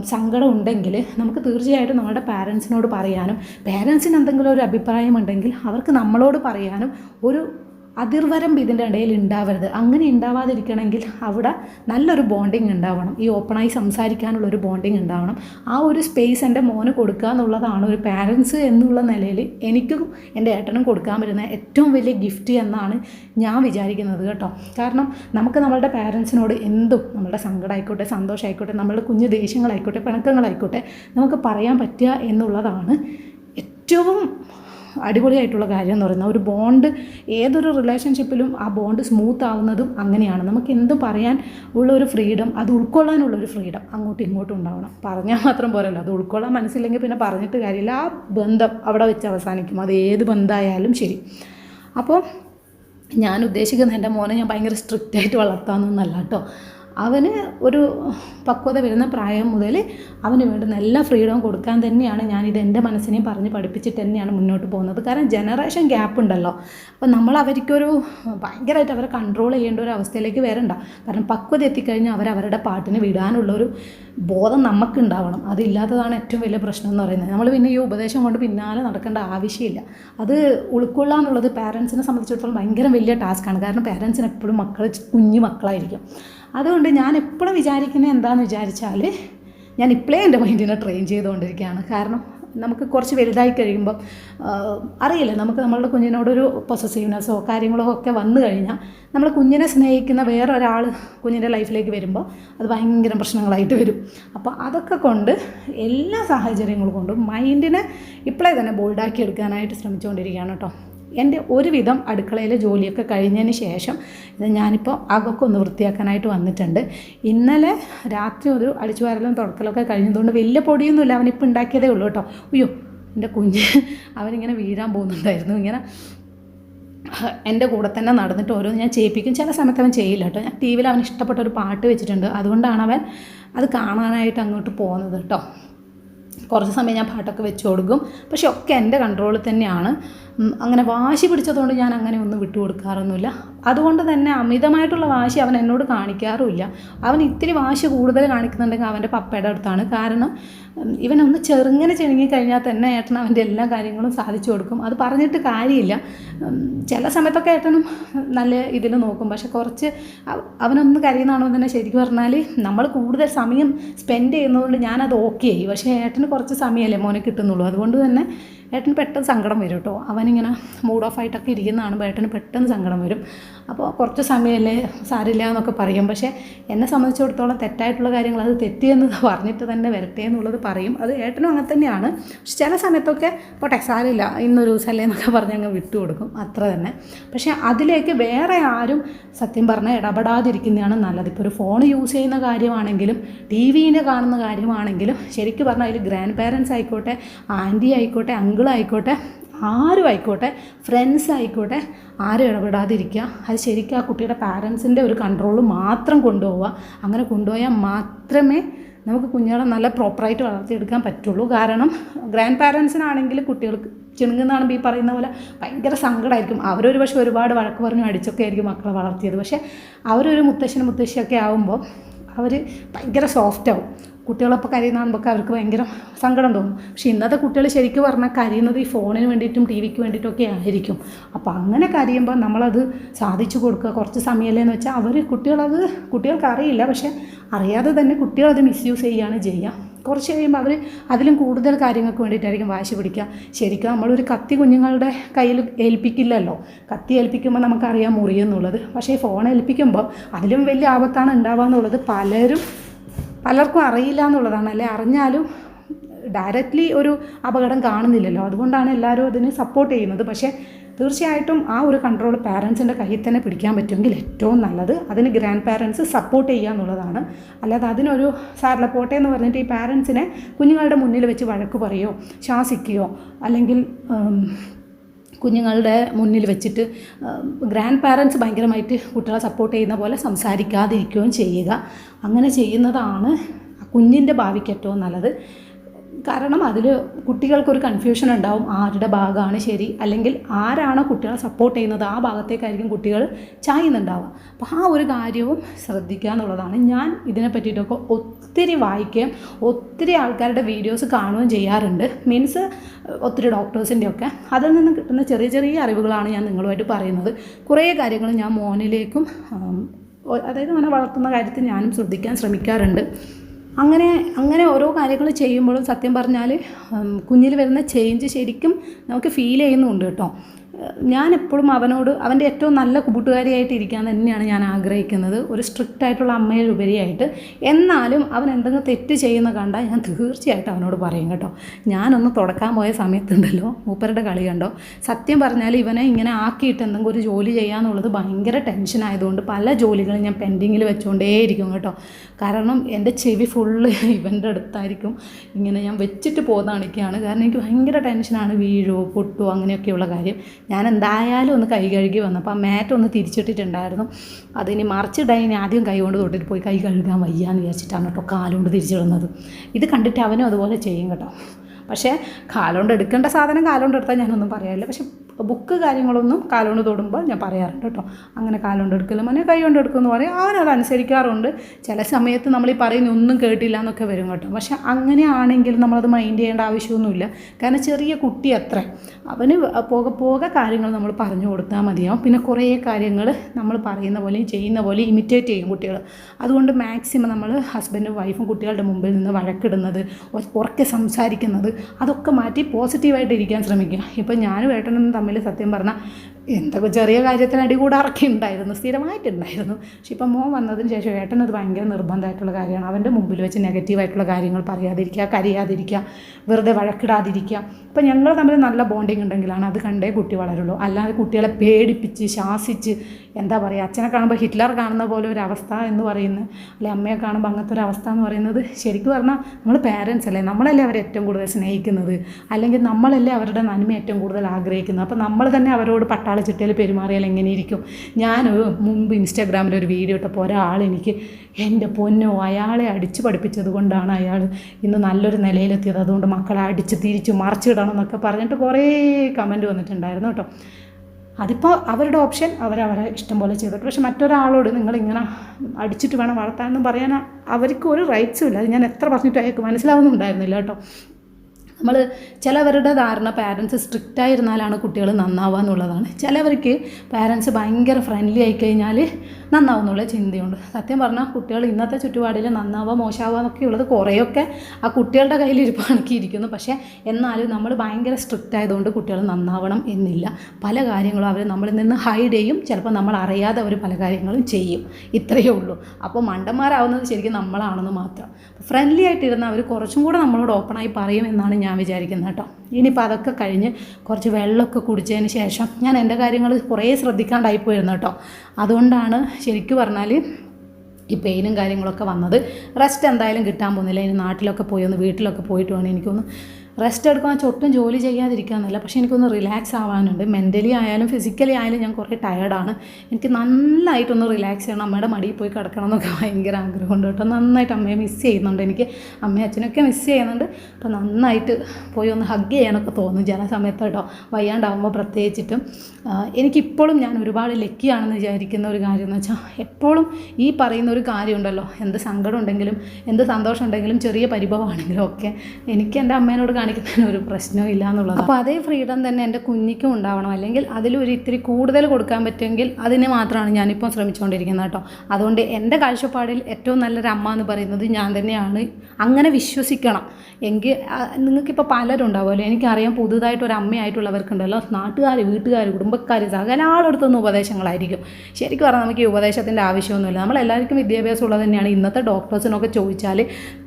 സങ്കടം ഉണ്ടെങ്കിൽ നമുക്ക് തീർച്ചയായിട്ടും നമ്മുടെ പാരൻസിനോട് പറയാനും പാരൻസിന് എന്തെങ്കിലും ഒരു അഭിപ്രായം ഉണ്ടെങ്കിൽ അവർക്ക് നമ്മളോട് പറയാനും ഒരു അതിർവരമ്പ് ഇതിന്റെ ഇടയിൽ ഉണ്ടാവരുത് അങ്ങനെ ഉണ്ടാവാതിരിക്കണമെങ്കിൽ അവിടെ നല്ലൊരു ബോണ്ടിങ് ഉണ്ടാവണം ഈ ഓപ്പണായി സംസാരിക്കാനുള്ള ഒരു ബോണ്ടിങ് ഉണ്ടാവണം ആ ഒരു സ്പേസ് എന്റെ മോന് കൊടുക്കുക എന്നുള്ളതാണ് ഒരു പാരൻസ് എന്നുള്ള നിലയിൽ എനിക്കും എന്റെ ഏട്ടനും കൊടുക്കാൻ പറ്റുന്ന ഏറ്റവും വലിയ ഗിഫ്റ്റ് എന്നാണ് ഞാൻ വിചാരിക്കുന്നത് കേട്ടോ. കാരണം നമുക്ക് നമ്മളുടെ പാരൻസിനോട് എന്തും നമ്മുടെ സങ്കടമായിക്കോട്ടെ സന്തോഷമായിക്കോട്ടെ നമ്മളുടെ കുഞ്ഞു ദേഷ്യങ്ങളായിക്കോട്ടെ പിണക്കങ്ങളായിക്കോട്ടെ നമുക്ക് പറയാൻ പറ്റുക എന്നുള്ളതാണ് ഏറ്റവും അടിപൊളിയായിട്ടുള്ള കാര്യം എന്ന് പറയുന്നത്. ഒരു ബോണ്ട് ഏതൊരു റിലേഷൻഷിപ്പിലും ആ ബോണ്ട് സ്മൂത്ത് ആവുന്നതും അങ്ങനെയാണ്. നമുക്ക് എന്തും പറയാൻ ഉള്ള ഒരു ഫ്രീഡം അത് ഉൾക്കൊള്ളാനുള്ള ഒരു ഫ്രീഡം അങ്ങോട്ടും ഇങ്ങോട്ടും ഉണ്ടാവണം. പറഞ്ഞാൽ മാത്രം പോരല്ലോ. അത് ഉൾക്കൊള്ളാൻ മനസ്സില്ലെങ്കിൽ പിന്നെ പറഞ്ഞിട്ട് കാര്യമില്ല. ആ ബന്ധം അവിടെ വെച്ച് അവസാനിക്കും. അത് ഏത് ബന്ധമായാലും ശരി. അപ്പോൾ ഞാൻ ഉദ്ദേശിക്കുന്ന എന്റെ മോനെ ഞാൻ ഭയങ്കര സ്ട്രിക്റ്റായിട്ട് വളർത്താമെന്നല്ല കേട്ടോ. അവന് ഒരു പക്വത വരുന്ന പ്രായം മുതൽ അവന് വേണ്ടുന്ന എല്ലാ ഫ്രീഡവും കൊടുക്കാൻ തന്നെയാണ് ഞാനിത് എന്റെ മനസ്സിനെയും പറഞ്ഞ് പഠിപ്പിച്ചിട്ട് തന്നെയാണ് മുന്നോട്ട് പോകുന്നത്. കാരണം ജനറേഷൻ ഗ്യാപ്പ് ഉണ്ടല്ലോ. അപ്പോൾ നമ്മൾ അവർക്കൊരു ഭയങ്കരമായിട്ട് അവരെ കൺട്രോൾ ചെയ്യേണ്ട ഒരു അവസ്ഥയിലേക്ക് വരണ്ട. കാരണം പക്വത എത്തിക്കഴിഞ്ഞാൽ അവർ അവരുടെ പാട്ടിന് വിടാനുള്ളൊരു ബോധം നമുക്കുണ്ടാവണം. അതില്ലാത്തതാണ് ഏറ്റവും വലിയ പ്രശ്നം എന്ന് പറയുന്നത്. നമ്മൾ പിന്നെ ഈ ഉപദേശം കൊണ്ട് പിന്നാലെ നടക്കേണ്ട ആവശ്യമില്ല. അത് ഉൾക്കൊള്ളാന്നുള്ളത് പാരൻസിനെ സംബന്ധിച്ചിടത്തോളം ഭയങ്കര വലിയ ടാസ്ക്കാണ് കാരണം പാരൻസിന് എപ്പോഴും മക്കൾ കുഞ്ഞു മക്കളായിരിക്കും. അതുകൊണ്ട് ഞാൻ എപ്പോഴും വിചാരിക്കുന്നത് എന്താണെന്ന് വിചാരിച്ചാൽ ഞാൻ ഇപ്പോഴേ എന്റെ മൈൻഡിനെ ട്രെയിൻ ചെയ്തുകൊണ്ടിരിക്കുകയാണ്. കാരണം നമുക്ക് കുറച്ച് വലുതായി കഴിയുമ്പം അറിയില്ല. നമുക്ക് നമ്മളുടെ കുഞ്ഞിനോടൊരു പൊസസീവ്നെസ്സോ കാര്യങ്ങളോ ഒക്കെ വന്നു കഴിഞ്ഞാൽ നമ്മൾ കുഞ്ഞിനെ സ്നേഹിക്കുന്ന വേറൊരാൾ കുഞ്ഞിന്റെ ലൈഫിലേക്ക് വരുമ്പോൾ അത് ഭയങ്കര പ്രശ്നങ്ങളായിട്ട് വരും. അപ്പോൾ അതൊക്കെ കൊണ്ട് എല്ലാ സാഹചര്യങ്ങൾ കൊണ്ടും മൈൻഡിനെ ഇപ്പോഴേ തന്നെ ബോൾഡാക്കി എടുക്കാനായിട്ട് ശ്രമിച്ചുകൊണ്ടിരിക്കുകയാണ് കേട്ടോ. എന്റെ ഒരുവിധം അടുക്കളയിലെ ജോലിയൊക്കെ കഴിഞ്ഞതിന് ശേഷം ഇത് ഞാനിപ്പോൾ അകൊക്കെ ഒന്ന് വൃത്തിയാക്കാനായിട്ട് വന്നിട്ടുണ്ട്. ഇന്നലെ രാത്രി ഒരു അടിച്ചുവാരലും തുടക്കലൊക്കെ കഴിഞ്ഞതുകൊണ്ട് വലിയ പൊടിയൊന്നുമില്ല. അവനിപ്പോൾ ഉണ്ടാക്കിയതേ ഉള്ളൂ കേട്ടോ. അയ്യോ എന്റെ കുഞ്ഞ് അവനിങ്ങനെ വീഴാൻ പോകുന്നുണ്ടായിരുന്നു. ഇങ്ങനെ എന്റെ കൂടെ തന്നെ നടന്നിട്ട് ഓരോന്ന് ഞാൻ ചെയ്യിപ്പിക്കും. ചില സമയത്ത് അവൻ ചെയ്യില്ല കേട്ടോ. ഞാൻ ടി വിയിൽ അവൻ ഇഷ്ടപ്പെട്ട ഒരു പാട്ട് വെച്ചിട്ടുണ്ട്. അതുകൊണ്ടാണ് അവൻ അത് കാണാനായിട്ട് അങ്ങോട്ട് പോകുന്നത് കേട്ടോ. കുറച്ച് സമയം ഞാൻ പാട്ടൊക്കെ വെച്ച് കൊടുക്കും. പക്ഷെ ഒക്കെ എന്റെ കൺട്രോളിൽ തന്നെയാണ്. അങ്ങനെ വാശി പിടിച്ചതുകൊണ്ട് ഞാൻ അങ്ങനെ ഒന്നും വിട്ടു കൊടുക്കാറൊന്നുമില്ല അതുകൊണ്ട് തന്നെ അമിതമായിട്ടുള്ള വാശി അവൻ എന്നോട് കാണിക്കാറുമില്ല. അവൻ ഇത്തിരി വാശി കൂടുതൽ കാണിക്കുന്നുണ്ടെങ്കിൽ അവന്റെ പപ്പയുടെ അടുത്താണ്. കാരണം ഇവനൊന്ന് ചെറുങ്ങനെ ചെണുങ്ങി കഴിഞ്ഞാൽ തന്നെ ഏട്ടൻ അവന്റെ എല്ലാ കാര്യങ്ങളും സാധിച്ചു കൊടുക്കും. അത് പറഞ്ഞിട്ട് കാര്യമില്ല. ചില സമയത്തൊക്കെ ഏട്ടനും നല്ല ഇതിൽ നോക്കും. പക്ഷെ കുറച്ച് അവ- അവനൊന്ന് കരയുന്നതാണോ തന്നെ ശരിക്കും പറഞ്ഞാൽ നമ്മൾ കൂടുതൽ സമയം സ്പെൻഡ് ചെയ്യുന്നതുകൊണ്ട് ഞാനത് ഓക്കെ ആയി. പക്ഷേ ഏട്ടന് കുറച്ച് സമയമല്ലേ മോനെ കിട്ടുന്നുള്ളൂ. അതുകൊണ്ട് തന്നെ ഏട്ടന് പെട്ടെന്ന് സങ്കടം വരും കേട്ടോ അവനിങ്ങനെ മൂഡ് ഓഫ് ആയിട്ടൊക്കെ ഇരിക്കുന്നതാണ് ഏട്ടന് പെട്ടെന്ന് സങ്കടം വരും. അപ്പോൾ കുറച്ച് സമയമല്ലേ? സാരില്ല എന്നൊക്കെ പറയും. പക്ഷേ എന്നെ സംബന്ധിച്ചിടത്തോളം തെറ്റായിട്ടുള്ള കാര്യങ്ങൾ അത് തെറ്റിയെന്ന് പറഞ്ഞിട്ട് തന്നെ വരട്ടെ എന്നുള്ളത് പറയും. അത് ഏട്ടനും അങ്ങനെ തന്നെയാണ്. പക്ഷെ ചില സമയത്തൊക്കെ പോട്ടെ സാരില്ല ഇന്നൊരു ദിവസമല്ലേ എന്നൊക്കെ പറഞ്ഞ് അങ്ങ് വിട്ടു കൊടുക്കും. അത്ര തന്നെ. പക്ഷേ അതിലേക്ക് വേറെ ആരും സത്യം പറഞ്ഞാൽ ഇടപെടാതിരിക്കുന്നതാണ് നല്ലത്. ഇപ്പോൾ ഒരു ഫോൺ യൂസ് ചെയ്യുന്ന കാര്യമാണെങ്കിലും ടി വിനെ കാണുന്ന കാര്യമാണെങ്കിലും ശരിക്കും പറഞ്ഞാൽ അതിൽ ഗ്രാൻഡ് പാരൻസ് ആയിക്കോട്ടെ ആന്റി ആയിക്കോട്ടെ അങ്കിൾ ആയിക്കോട്ടെ ആരും ആയിക്കോട്ടെ ഫ്രണ്ട്സ് ആയിക്കോട്ടെ ആരും ഇടപെടാതിരിക്കുക. അത് ശരിക്കും ആ കുട്ടിയുടെ പാരൻസിന്റെ ഒരു കൺട്രോൾ മാത്രം കൊണ്ടുപോവുക. അങ്ങനെ കൊണ്ടുപോയാൽ മാത്രമേ നമുക്ക് കുഞ്ഞുങ്ങളെ നല്ല പ്രോപ്പറായിട്ട് വളർത്തിയെടുക്കാൻ പറ്റുള്ളൂ. കാരണം ഗ്രാൻഡ് പാരൻസിനാണെങ്കിൽ കുട്ടികൾക്ക് ചിണുങ്ങുന്നതാണ് ഈ പറയുന്ന പോലെ ഭയങ്കര സങ്കടമായിരിക്കും. അവരൊരു പക്ഷേ ഒരുപാട് വഴക്ക് പറഞ്ഞു അടിച്ചൊക്കെ ആയിരിക്കും മക്കളെ വളർത്തിയത്. പക്ഷേ അവരൊരു മുത്തശ്ശനും മുത്തശ്ശിയൊക്കെ ആകുമ്പോൾ അവർ ഭയങ്കര സോഫ്റ്റ് ആവും കുട്ടികളപ്പോൾ കരയുന്ന കാണുമ്പോൾ അവർക്ക് ഭയങ്കര സങ്കടം തോന്നും. പക്ഷേ ഇന്നത്തെ കുട്ടികൾ ശരിക്കും പറഞ്ഞാൽ കരയുന്നത് ഈ ഫോണിന് വേണ്ടിയിട്ടും ടി വിക്ക് വേണ്ടിയിട്ടൊക്കെ ആയിരിക്കും. അപ്പോൾ അങ്ങനെ കരയുമ്പോൾ നമ്മളത് സാധിച്ചു കൊടുക്കുക. കുറച്ച് സമയമല്ലേ എന്ന് വെച്ചാൽ അവർ കുട്ടികളത് കുട്ടികൾക്ക് അറിയില്ല. പക്ഷേ അറിയാതെ തന്നെ കുട്ടികളത് മിസ്യൂസ് ചെയ്യുകയാണ് ചെയ്യുക കുറച്ച് കഴിയുമ്പോൾ അവർ അതിലും കൂടുതൽ കാര്യങ്ങൾക്ക് വേണ്ടിയിട്ടായിരിക്കും വാശി പിടിക്കുക. ശരിക്കും നമ്മളൊരു കത്തി കുഞ്ഞുങ്ങളുടെ കയ്യിൽ ഏൽപ്പിക്കില്ലല്ലോ. കത്തി ഏൽപ്പിക്കുമ്പോൾ നമുക്കറിയാം മുറിയെന്നുള്ളത്. പക്ഷേ ഫോൺ ഏൽപ്പിക്കുമ്പോൾ അതിലും വലിയ ആപത്താണ് ഉണ്ടാവുക എന്നുള്ളത് പലരും പലർക്കും അറിയില്ല എന്നുള്ളതാണ്. അല്ലെ? അറിഞ്ഞാലും ഡയറക്റ്റ്ലി ഒരു അപകടം കാണുന്നില്ലല്ലോ. അതുകൊണ്ടാണ് എല്ലാവരും അതിനെ സപ്പോർട്ട് ചെയ്യുന്നത്. പക്ഷേ തീർച്ചയായിട്ടും ആ ഒരു കൺട്രോൾ പാരൻസിന്റെ കയ്യിൽ തന്നെ പിടിക്കാൻ പറ്റുമെങ്കിൽ ഏറ്റവും നല്ലത് അതിന് ഗ്രാൻഡ് പാരൻസ് സപ്പോർട്ട് ചെയ്യുക എന്നുള്ളതാണ്. അല്ലാതെ അതിനൊരു സാറിലെ പോട്ടെ എന്ന് പറഞ്ഞിട്ട് ഈ പാരൻസിനെ കുഞ്ഞുങ്ങളുടെ മുന്നിൽ വെച്ച് വഴക്ക് പറയുകയോ ശാസിക്കുകയോ അല്ലെങ്കിൽ കുഞ്ഞുങ്ങളുടെ മുന്നിൽ വെച്ചിട്ട് ഗ്രാൻഡ് പാരൻസ് ഭയങ്കരമായിട്ട് കുട്ടികളെ സപ്പോർട്ട് ചെയ്യുന്ന പോലെ സംസാരിക്കാതിരിക്കുകയും ചെയ്യുക. അങ്ങനെ ചെയ്യുന്നതാണ് കുഞ്ഞിന്റെ ഭാവിക്ക് ഏറ്റവും നല്ലത്. കാരണം അതിൽ കുട്ടികൾക്കൊരു കൺഫ്യൂഷൻ ഉണ്ടാവും. ആരുടെ ഭാഗമാണ് ശരി? അല്ലെങ്കിൽ ആരാണോ കുട്ടികളെ സപ്പോർട്ട് ചെയ്യുന്നത്? ആ ഭാഗത്തേക്കായിരിക്കും കുട്ടികൾ ചായുന്നുണ്ടാവുക. അപ്പോൾ ആ ഒരു കാര്യവും ശ്രദ്ധിക്കുക എന്നുള്ളതാണ്. ഞാൻ ഇതിനെ പറ്റിയിട്ടൊക്കെ ഒത്തിരി വായിക്കുകയും ഒത്തിരി ആൾക്കാരുടെ വീഡിയോസ് കാണുകയും ചെയ്യാറുണ്ട്. മീൻസ് ഒത്തിരി ഡോക്ടേഴ്സിന്റെ ഒക്കെ അതിൽ നിന്ന് കിട്ടുന്ന ചെറിയ ചെറിയ അറിവുകളാണ് ഞാൻ നിങ്ങളുമായിട്ട് പറയുന്നത്. കുറേ കാര്യങ്ങൾ ഞാൻ മോനിലേക്കും അതായത് അവനെ വളർത്തുന്ന കാര്യത്തിൽ ഞാനും ശ്രദ്ധിക്കാൻ ശ്രമിക്കാറുണ്ട്. അങ്ങനെ അങ്ങനെ ഓരോ കാര്യങ്ങൾ ചെയ്യുമ്പോഴും സത്യം പറഞ്ഞാൽ കുഞ്ഞിൽ വരുന്ന ചേഞ്ച് ശരിക്കും നമുക്ക് ഫീൽ ചെയ്യുന്നുണ്ട് കേട്ടോ. ഞാൻ എപ്പോഴും അവനോട് അവന്റെ ഏറ്റവും നല്ല കൂട്ടുകാരിയായിട്ട് ഇരിക്കാൻ തന്നെയാണ് ഞാൻ ആഗ്രഹിക്കുന്നത്. ഒരു സ്ട്രിക്റ്റ് ആയിട്ടുള്ള അമ്മയിലുപരിയായിട്ട്. എന്നാലും അവൻ എന്തെങ്കിലും തെറ്റ് ചെയ്യുന്ന കണ്ടാൽ ഞാൻ തീർച്ചയായിട്ടും അവനോട് പറയും കേട്ടോ. ഞാനൊന്ന് തുടക്കാൻ പോയ സമയത്തുണ്ടല്ലോ മൂപ്പരുടെ കളി കണ്ടോ? സത്യം പറഞ്ഞാൽ ഇവനെ ഇങ്ങനെ ആക്കിയിട്ട് എന്തെങ്കിലും ഒരു ജോലി ചെയ്യാന്നുള്ളത് ഭയങ്കര ടെൻഷൻ ആയതുകൊണ്ട് പല ജോലികളും ഞാൻ പെൻഡിങ്ങിൽ വെച്ചുകൊണ്ടേയിരിക്കും കേട്ടോ. കാരണം എന്റെ ചെവി ഫുള്ള് ഇവന്റെ അടുത്തായിരിക്കും. ഇങ്ങനെ ഞാൻ വെച്ചിട്ട് പോകുന്നതാണിക്കാണ് കാരണം എനിക്ക് ഭയങ്കര ടെൻഷനാണ് വീഴോ പൊട്ടോ അങ്ങനെയൊക്കെയുള്ള കാര്യം. ഞാൻ എന്തായാലും ഒന്ന് കൈ കഴുകി വന്നപ്പോൾ ആ മാറ്റ് ഒന്ന് തിരിച്ചിട്ടിട്ടുണ്ടായിരുന്നു. അതിനി മറിച്ചിടാൻ ഇനി ആദ്യം കൈ കൊണ്ട് തൊട്ടിട്ട് പോയി കൈ കഴുകാൻ വയ്യാന്ന് വിചാരിച്ചിട്ടാണ് കേട്ടോ കാലുകൊണ്ട് തിരിച്ചിടുന്നത് ഇത് കണ്ടിട്ട് അവനും അതുപോലെ ചെയ്യും കേട്ടോ. പക്ഷേ കാലുകൊണ്ട് എടുക്കേണ്ട സാധനം കാലുകൊണ്ട് എടുത്താൽ ഞാനൊന്നും പറയാറില്ല. പക്ഷേ ബുക്ക് കാര്യങ്ങളൊന്നും കാലുകൊണ്ട് തൊടുമ്പോൾ ഞാൻ പറയാറുണ്ട് കേട്ടോ. അങ്ങനെ കാലുകൊണ്ട് എടുക്കലും. മോനെ കൈ കൊണ്ട് എടുക്കുമെന്ന് പറയും. അവനത് അനുസരിക്കാറുണ്ട്. ചില സമയത്ത് നമ്മൾ ഈ പറയുന്ന ഒന്നും കേട്ടില്ല എന്നൊക്കെ വരും കേട്ടോ. പക്ഷെ അങ്ങനെയാണെങ്കിൽ നമ്മളത് മൈൻഡ് ചെയ്യേണ്ട ആവശ്യമൊന്നുമില്ല. കാരണം ചെറിയ കുട്ടി അത്ര. അവന് പോകെ പോകെ കാര്യങ്ങൾ നമ്മൾ പറഞ്ഞു കൊടുത്താൽ മതിയാവും. പിന്നെ കുറേ കാര്യങ്ങൾ നമ്മൾ പറയുന്ന പോലെയും ചെയ്യുന്ന പോലെയും ഇമിറ്റേറ്റ് ചെയ്യും കുട്ടികൾ. അതുകൊണ്ട് മാക്സിമം നമ്മൾ ഹസ്ബൻഡും വൈഫും കുട്ടികളുടെ മുമ്പിൽ നിന്ന് വഴക്കിടുന്നത് ഉറക്കെ സംസാരിക്കുന്നത് അതൊക്കെ മാറ്റി പോസിറ്റീവായിട്ട് ഇരിക്കാൻ ശ്രമിക്കുക. ഇപ്പം ഞാനും ഏട്ടനും തമ്മിൽ സത്യം പറഞ്ഞാൽ എന്തൊക്കെ ചെറിയ കാര്യത്തിന് അടി കൂടാറൊക്കെ ഉണ്ടായിരുന്നു സ്ഥിരമായിട്ടുണ്ടായിരുന്നു. പക്ഷെ ഇപ്പം മോൻ വന്നതിന് ശേഷം ഏട്ടനത് ഭയങ്കര നിർബന്ധമായിട്ടുള്ള കാര്യമാണ്. അവന്റെ മുമ്പിൽ വെച്ച് നെഗറ്റീവായിട്ടുള്ള കാര്യങ്ങൾ പറയാതിരിക്കുക കരയാതിരിക്കുക വെറുതെ വഴക്കിടാതിരിക്കുക. ഇപ്പം ഞങ്ങൾ തമ്മിൽ നല്ല ബോണ്ടിങ് ഉണ്ടെങ്കിലാണ് അത് കണ്ടേ കുട്ടി വളരുള്ളൂ. അല്ലാതെ കുട്ടികളെ പേടിപ്പിച്ച് ശാസിച്ച് എന്താ പറയുക അച്ഛനെ കാണുമ്പോൾ ഹിറ്റ്ലർ കാണുന്ന പോലെ ഒരു അവസ്ഥ എന്ന് പറയുന്നത് അല്ലെ അമ്മയെ കാണുമ്പോൾ അങ്ങനത്തെ ഒരു അവസ്ഥ എന്ന് പറയുന്നത് ശരിക്കും പറഞ്ഞാൽ നമ്മൾ പാരൻസ് അല്ലേ? നമ്മളല്ലേ അവരെ ഏറ്റവും കൂടുതൽ സ്നേഹിക്കുന്നത്? അല്ലെങ്കിൽ നമ്മളല്ലേ അവരുടെ നന്മ ഏറ്റവും കൂടുതൽ ആഗ്രഹിക്കുന്നത്? അപ്പോൾ നമ്മൾ തന്നെ അവരോട് പട്ടാള ചിട്ടയിൽ പെരുമാറിയാൽ എങ്ങനെയിരിക്കും? ഞാൻ മുമ്പ് ഇൻസ്റ്റാഗ്രാമിൽ ഒരു വീഡിയോ ഇട്ടപ്പോൾ ഒരാൾ എനിക്ക് എന്റെ പൊന്നോ അയാളെ അടിച്ച് പഠിപ്പിച്ചത് കൊണ്ടാണ് അയാൾ ഇന്ന് നല്ലൊരു നിലയിലെത്തിയത്. അതുകൊണ്ട് മക്കളെ അടിച്ച് തിരിച്ച് മറിച്ചിടണം എന്നൊക്കെ പറഞ്ഞിട്ട് കുറേ കമന്റ് വന്നിട്ടുണ്ടായിരുന്നു കേട്ടോ. അതിപ്പോൾ അവരുടെ ഓപ്ഷൻ അവരവരെ ഇഷ്ടം പോലെ ചെയ്തിട്ട് പക്ഷെ മറ്റൊരാളോട് നിങ്ങളിങ്ങനെ അടിച്ചിട്ട് വേണം വളർത്താനെന്ന് പറയാൻ അവർക്ക് ഒരു റൈറ്റ്സും ഇല്ല. അത് ഞാൻ എത്ര പറഞ്ഞിട്ട് അയാൾക്ക് മനസ്സിലാവുന്നുണ്ടായിരുന്നില്ല കേട്ടോ. നമ്മൾ ചിലവരുടെ ധാരണ പാരൻസ് സ്ട്രിക്റ്റ് ആയിരുന്നാലാണ് കുട്ടികൾ നന്നാവുക എന്നുള്ളതാണ്. ചിലവർക്ക് പാരൻസ് ഭയങ്കര ഫ്രണ്ട്ലി ആയിക്കഴിഞ്ഞാൽ നന്നാവും എന്നുള്ള ചിന്തയുണ്ട്. സത്യം പറഞ്ഞാൽ കുട്ടികൾ ഇന്നത്തെ ചുറ്റുപാടിൽ നന്നാവുക മോശമാവുക എന്നൊക്കെ ഉള്ളത് കുറേയൊക്കെ ആ കുട്ടികളുടെ കയ്യിലിരിപ്പാണക്കി ഇരിക്കുന്നു. പക്ഷേ എന്നാലും നമ്മൾ ഭയങ്കര സ്ട്രിക്റ്റ് ആയതുകൊണ്ട് കുട്ടികൾ നന്നാവണം എന്നില്ല. പല കാര്യങ്ങളും അവർ നമ്മളിൽ നിന്ന് ഹൈഡ് ചെയ്യും. ചിലപ്പോൾ നമ്മൾ അറിയാതെ അവർ പല കാര്യങ്ങളും ചെയ്യും. ഇത്രയേ ഉള്ളൂ. അപ്പോൾ മണ്ടന്മാരാവുന്നത് ശരിക്കും നമ്മളാണെന്ന് മാത്രം. ഫ്രണ്ട്ലി ആയിട്ടിരുന്ന അവർ കുറച്ചും കൂടെ നമ്മളോട് ഓപ്പണായി പറയും എന്നാണ് ഞാൻ വിചാരിക്കുന്നത് കേട്ടോ. ഇനിയിപ്പോൾ അതൊക്കെ കഴിഞ്ഞ് കുറച്ച് വെള്ളമൊക്കെ കുടിച്ചതിന് ശേഷം ഞാൻ എന്റെ കാര്യങ്ങൾ കുറേ ശ്രദ്ധിക്കാണ്ടായി പോയിരുന്നു കേട്ടോ. അതുകൊണ്ടാണ് ശരിക്കും പറഞ്ഞാൽ ഈ പെയിനും കാര്യങ്ങളൊക്കെ വന്നത്. റെസ്റ്റ് എന്തായാലും കിട്ടാൻ പോകുന്നില്ല. ഇനി നാട്ടിലൊക്കെ പോയി ഒന്ന് വീട്ടിലൊക്കെ പോയിട്ട് വേണം എനിക്കൊന്ന് റെസ്റ്റ് എടുക്കാൻ വെച്ചാൽ ഒട്ടും ജോലി ചെയ്യാതിരിക്കാന്നല്ല പക്ഷേ എനിക്കൊന്ന് റിലാക്സ് ആവാനുണ്ട്. മെന്റലി ആയാലും ഫിസിക്കലി ആയാലും ഞാൻ കുറേ ടയർഡാണ് എനിക്ക് നന്നായിട്ടൊന്ന് റിലാക്സ് ചെയ്യണം. അമ്മയുടെ മടിയിൽ പോയി കിടക്കണം എന്നൊക്കെ ഭയങ്കര ആഗ്രഹമുണ്ട് കേട്ടോ. നന്നായിട്ട് അമ്മയെ മിസ് ചെയ്യുന്നുണ്ട്. എനിക്ക് അമ്മയും അച്ഛനൊക്കെ മിസ് ചെയ്യുന്നുണ്ട്. അപ്പോൾ നന്നായിട്ട് പോയി ഒന്ന് ഹഗ് ചെയ്യാനൊക്കെ തോന്നും ചില സമയത്ത് കേട്ടോ. വയ്യാണ്ടാവുമ്പോൾ പ്രത്യേകിച്ചിട്ടും. എനിക്കിപ്പോഴും ഞാൻ ഒരുപാട് ലക്കിയാണെന്ന് വിചാരിക്കുന്ന ഒരു കാര്യം എന്ന് വെച്ചാൽ എപ്പോഴും ഈ പറയുന്ന ഒരു കാര്യമുണ്ടല്ലോ. എന്ത് സങ്കടം ഉണ്ടെങ്കിലും എന്ത് സന്തോഷമുണ്ടെങ്കിലും ചെറിയ പരിഭവമാണെങ്കിലും ഒക്കെ എനിക്ക് എന്റെ അമ്മേനോട് കാണിക്കുന്നതിന് ഒരു പ്രശ്നവും ഇല്ല എന്നുള്ളത് അപ്പോൾ അതേ ഫ്രീഡം തന്നെ എന്റെ കുഞ്ഞിക്കും ഉണ്ടാവണം. അല്ലെങ്കിൽ അതിലൊരു ഇത്തിരി കൂടുതൽ കൊടുക്കാൻ പറ്റുമെങ്കിൽ അതിന് മാത്രമാണ് ഞാനിപ്പോൾ ശ്രമിച്ചുകൊണ്ടിരിക്കുന്നത് കേട്ടോ. അതുകൊണ്ട് എന്റെ കാഴ്ചപ്പാടിൽ ഏറ്റവും നല്ലൊരു അമ്മ എന്ന് പറയുന്നത് ഞാൻ തന്നെയാണ്. അങ്ങനെ വിശ്വസിക്കണം. എങ്കിൽ നിങ്ങൾക്കിപ്പോൾ പലരും ഉണ്ടാവുമല്ലോ എനിക്കറിയാം പുതുതായിട്ട് ഒരു അമ്മയായിട്ടുള്ളവർക്കുണ്ടല്ലോ. നാട്ടുകാർ വീട്ടുകാർ കുടുംബക്കാർ സകല ആളെടുത്തുനിന്ന് ഉപദേശങ്ങളായിരിക്കും. ശരിക്കും പറഞ്ഞാൽ നമുക്ക് ഈ ഉപദേശത്തിന്റെ ആവശ്യമൊന്നുമില്ല. നമ്മളെല്ലാവർക്കും വിദ്യാഭ്യാസം ഉള്ളത് തന്നെയാണ്. ഇന്നത്തെ ഡോക്ടേഴ്സിനൊക്കെ ചോദിച്ചാൽ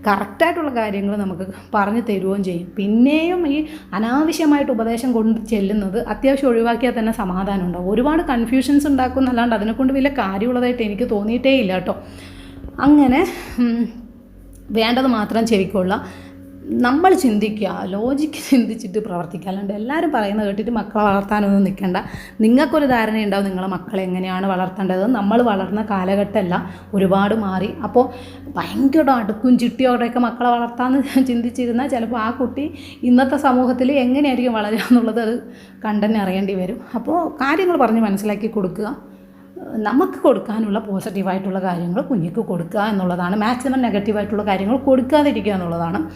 കറക്റ്റായിട്ടുള്ള കാര്യങ്ങൾ നമുക്ക് പറഞ്ഞു തരുകയും ചെയ്യും. പിന്നെയും ഈ അനാവശ്യമായിട്ട് ഉപദേശം കൊണ്ട് ചെല്ലുന്നത് അത്യാവശ്യം ഒഴിവാക്കിയാൽ തന്നെ സമാധാനം ഉണ്ടാവും ഒരുപാട് കൺഫ്യൂഷൻസ് ഉണ്ടാക്കും എന്നല്ലാണ്ട് അതിനെക്കൊണ്ട് വലിയ കാര്യമുള്ളതായിട്ട് എനിക്ക് തോന്നിയിട്ടേ ഇല്ല കേട്ടോ. അങ്ങനെ വേണ്ടത് മാത്രം ചെവിക്കൊള്ളുക നമ്മൾ ചിന്തിക്കുക ലോജിക്ക് ചിന്തിച്ചിട്ട് പ്രവർത്തിക്കുക. അല്ലാണ്ട് എല്ലാവരും പറയുന്നത് കേട്ടിട്ട് മക്കളെ വളർത്താനൊന്നും നിൽക്കണ്ട. നിങ്ങൾക്കൊരു ധാരണയുണ്ടാവും നിങ്ങളെ മക്കളെ എങ്ങനെയാണ് വളർത്തേണ്ടത്. നമ്മൾ വളർന്ന കാലഘട്ടമല്ല ഒരുപാട് മാറി. അപ്പോൾ ഭയങ്കര അടുക്കും ചിട്ടിയോടെയൊക്കെ മക്കളെ വളർത്താമെന്ന് ചിന്തിച്ചിരുന്നാൽ ചിലപ്പോൾ ആ കുട്ടി ഇന്നത്തെ സമൂഹത്തിൽ എങ്ങനെയായിരിക്കും വളരുക എന്നുള്ളത് അത് കണ്ടന്നെ അറിയേണ്ടി വരും. അപ്പോൾ കാര്യങ്ങൾ പറഞ്ഞ് മനസ്സിലാക്കി കൊടുക്കുക. നമുക്ക് കൊടുക്കാനുള്ള പോസിറ്റീവായിട്ടുള്ള കാര്യങ്ങൾ കുഞ്ഞിക്ക് കൊടുക്കുക എന്നുള്ളതാണ്. മാക്സിമം നെഗറ്റീവായിട്ടുള്ള കാര്യങ്ങൾ കൊടുക്കാതിരിക്കുക എന്നുള്ളതാണ്.